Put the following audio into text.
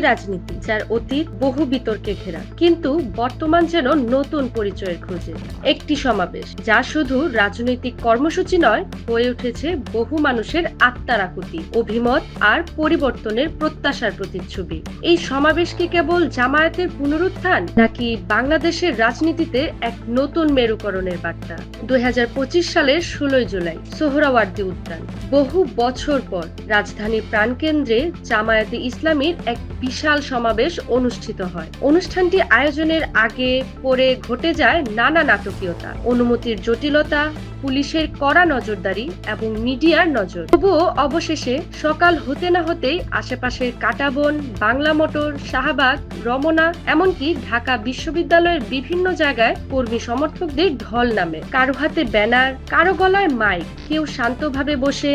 রাজনীতি যার অতীত বহু বিতর্কে ঘেরা, কিন্তু বর্তমান যেন নতুন পরিচয়ের খোঁজে। একটি সমাবেশ, যা শুধু রাজনৈতিক কর্মসূচি নয়, হয়ে উঠেছে বহু মানুষের আত্মার আকুতি, অভিমত আর পরিবর্তনের প্রত্যাশার প্রতিচ্ছবি। এই সমাবেশ কি কেবল জামায়াতের পুনরুত্থান নাকি বাংলাদেশের রাজনীতিতে এক নতুন মেরুকরণের বার্তা? দুই হাজার পঁচিশ সালের ষোলোই জুলাই, সোহরাওয়ার্দী উদ্যান। বহু বছর পর রাজধানীর প্রাণকেন্দ্রে জামায়াতে ইসলামীর এক বিশাল সমাবেশ অনুষ্ঠিত হয়। অনুষ্ঠানটি আয়োজনের আগে পরে ঘটে যায় নানা নাটকীয়তা, অনুমতির জটিলতা, পুলিশের কড়া নজরদারি এবং মিডিয়ার নজর। তবুও অবশেষে সকাল হতে না হতেই আশেপাশের কাটাবন, বাংলা মোটর, শাহবাগ, রমনা, এমনকি ঢাকা বিশ্ববিদ্যালয়ের বিভিন্ন জায়গায় কর্মী সমর্থকদের ঢল নামে। কারও হাতে ব্যানার, কারও গলায় মাইক। কেউ শান্তভাবে বসে